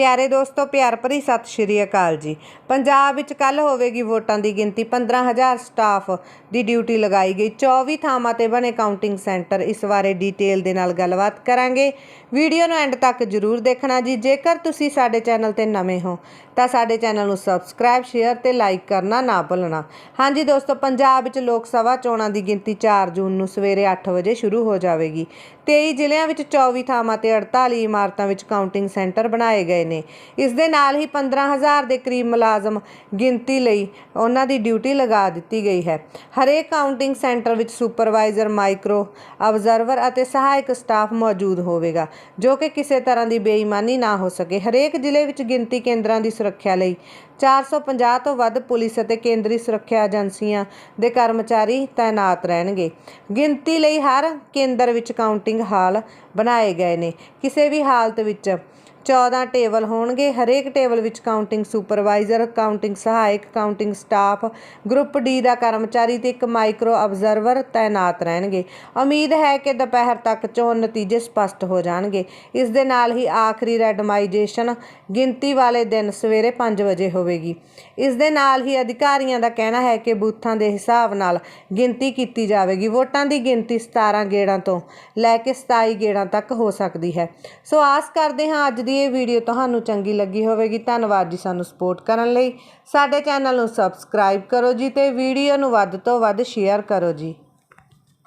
ਪਿਆਰੇ ਦੋਸਤੋ, ਪਿਆਰ ਭਰੀ ਸਤਿ ਸ਼੍ਰੀ ਅਕਾਲ ਜੀ। ਪੰਜਾਬ ਵਿੱਚ ਕੱਲ ਹੋਵੇਗੀ ਵੋਟਾਂ ਦੀ ਗਿਣਤੀ। 15000 ਸਟਾਫ ਦੀ ਡਿਊਟੀ ਲਗਾਈ ਗਈ। 24 ਥਾਵਾਂ ਤੇ ਬਣੇ ਕਾਊਂਟਿੰਗ ਸੈਂਟਰ ਇਸ ਬਾਰੇ ਡਿਟੇਲ ਦੇ ਨਾਲ ਗੱਲਬਾਤ ਕਰਾਂਗੇ। ਵੀਡੀਓ ਨੂੰ ਐਂਡ ਤੱਕ ਜਰੂਰ ਦੇਖਣਾ ਜੀ। ਜੇਕਰ ਤੁਸੀਂ ਸਾਡੇ ਚੈਨਲ ਤੇ ਨਵੇਂ ਹੋ, ਤਾਂ ਸਾਡੇ ਚੈਨਲ ਨੂੰ ਸਬਸਕ੍ਰਾਈਬ, ਸ਼ੇਅਰ ਤੇ ਲਾਈਕ ਕਰਨਾ ਨਾ ਭੁੱਲਣਾ। ਹਾਂਜੀ ਦੋਸਤੋ, ਪੰਜਾਬ ਵਿੱਚ ਲੋਕ ਸਭਾ ਚੋਣਾਂ ਦੀ ਗਿਣਤੀ 4 ਜੂਨ ਨੂੰ ਸਵੇਰੇ 8 ਵਜੇ ਸ਼ੁਰੂ ਹੋ ਜਾਵੇਗੀ। 23 ਜ਼ਿਲ੍ਹਿਆਂ ਵਿੱਚ 24 ਥਾਵਾਂ ਤੇ 48 ਇਮਾਰਤਾਂ ਵਿੱਚ ਕਾਊਂਟਿੰਗ ਸੈਂਟਰ ਬਣਾਏ ਗਏ ਨੇ। ਇਸ ਦੇ ਨਾਲ ਹੀ 15000 ਦੇ ਕਰੀਬ ਮੁਲਾਜ਼ਮ ਗਿਣਤੀ ਲਈ ਉਹਨਾਂ ਦੀ ਡਿਊਟੀ ਲਗਾ ਦਿੱਤੀ ਗਈ ਹੈ। ਹਰੇਕ ਕਾਊਂਟਿੰਗ ਸੈਂਟਰ ਵਿੱਚ ਸੁਪਰਵਾਈਜ਼ਰ, ਮਾਈਕਰੋ ਆਬਜ਼ਰਵਰ ਅਤੇ ਸਹਾਇਕ ਸਟਾਫ ਮੌਜੂਦ ਹੋਵੇਗਾ, ਜੋ ਕਿ ਕਿਸੇ ਤਰ੍ਹਾਂ ਦੀ ਬੇਈਮਾਨੀ ਨਾ ਹੋ ਸਕੇ। ਹਰੇਕ ਜ਼ਿਲ੍ਹੇ ਵਿੱਚ ਗਿਣਤੀ ਕੇਂਦਰਾਂ ਦੀ ਸੁਰੱਖਿਆ ਲਈ 450 ਤੋਂ ਵੱਧ ਪੁਲਿਸ ਅਤੇ ਕੇਂਦਰੀ ਸੁਰੱਖਿਆ ਏਜੰਸੀਆਂ ਦੇ ਕਰਮਚਾਰੀ ਤਾਇਨਾਤ ਰਹਿਣਗੇ। ਗਿਣਤੀ ਲਈ ਹਰ ਕੇਂਦਰ ਵਿੱਚ ਕਾਊਂਟਿੰਗ ਹਾਲ ਬਣਾਏ ਗਏ ਨੇ। ਕਿਸੇ ਵੀ ਹਾਲਤ ਵਿੱਚ 14 ਟੇਬਲ ਹੋਣਗੇ, ਹਰੇਕ ਟੇਬਲ ਵਿੱਚ ਕਾਊਂਟਿੰਗ ਸੁਪਰਵਾਈਜ਼ਰ ਕਾਊਂਟਿੰਗ ਸਹਾਇਕ ਕਾਊਂਟਿੰਗ ਸਟਾਫ ਗਰੁੱਪ ਡੀ ਦਾ ਕਰਮਚਾਰੀ ਤੇ ਇੱਕ ਮਾਈਕਰੋ ਅਬਜ਼ਰਵਰ ਤਾਇਨਾਤ ਰਹਿਣਗੇ। ਉਮੀਦ ਹੈ ਕਿ ਦੁਪਹਿਰ ਤੱਕ ਚੋਣ ਨਤੀਜੇ ਸਪਸ਼ਟ ਹੋ ਜਾਣਗੇ। ਇਸ ਦੇ ਨਾਲ ਹੀ ਆਖਰੀ ਰੈਂਡਮਾਈਜੇਸ਼ਨ ਗਿਣਤੀ ਵਾਲੇ ਦਿਨ ਸਵੇਰੇ 5 ਵਜੇ ਹੋਵੇਗੀ। ਇਸ ਦੇ ਨਾਲ ਹੀ ਅਧਿਕਾਰੀਆਂ ਦਾ ਕਹਿਣਾ ਹੈ ਕਿ ਬੂਥਾਂ ਦੇ ਹਿਸਾਬ ਨਾਲ ਗਿਣਤੀ ਕੀਤੀ ਜਾਵੇਗੀ। ਵੋਟਾਂ ਦੀ ਗਿਣਤੀ 17 ਗੇੜਾਂ ਤੋਂ ਲੈ ਕੇ 27 ਗੇੜਾਂ ਤੱਕ ਹੋ ਸਕਦੀ ਹੈ। ਸੋ ਆਸ ਕਰਦੇ ਹਾਂ ਅੱਜ ਦੀ ਇਹ ਵੀਡੀਓ ਤੁਹਾਨੂੰ ਚੰਗੀ ਲੱਗੀ ਹੋਵੇਗੀ, ਧੰਨਵਾਦ ਜੀ ਸਾਨੂੰ ਸਪੋਰਟ ਕਰਨ ਲਈ। ਸਾਡੇ ਚੈਨਲ ਨੂੰ ਸਬਸਕ੍ਰਾਈਬ ਕਰੋ ਜੀ ਤੇ ਵੀਡੀਓ ਨੂੰ ਵੱਧ ਤੋਂ ਵੱਧ ਸ਼ੇਅਰ ਕਰੋ ਜੀ।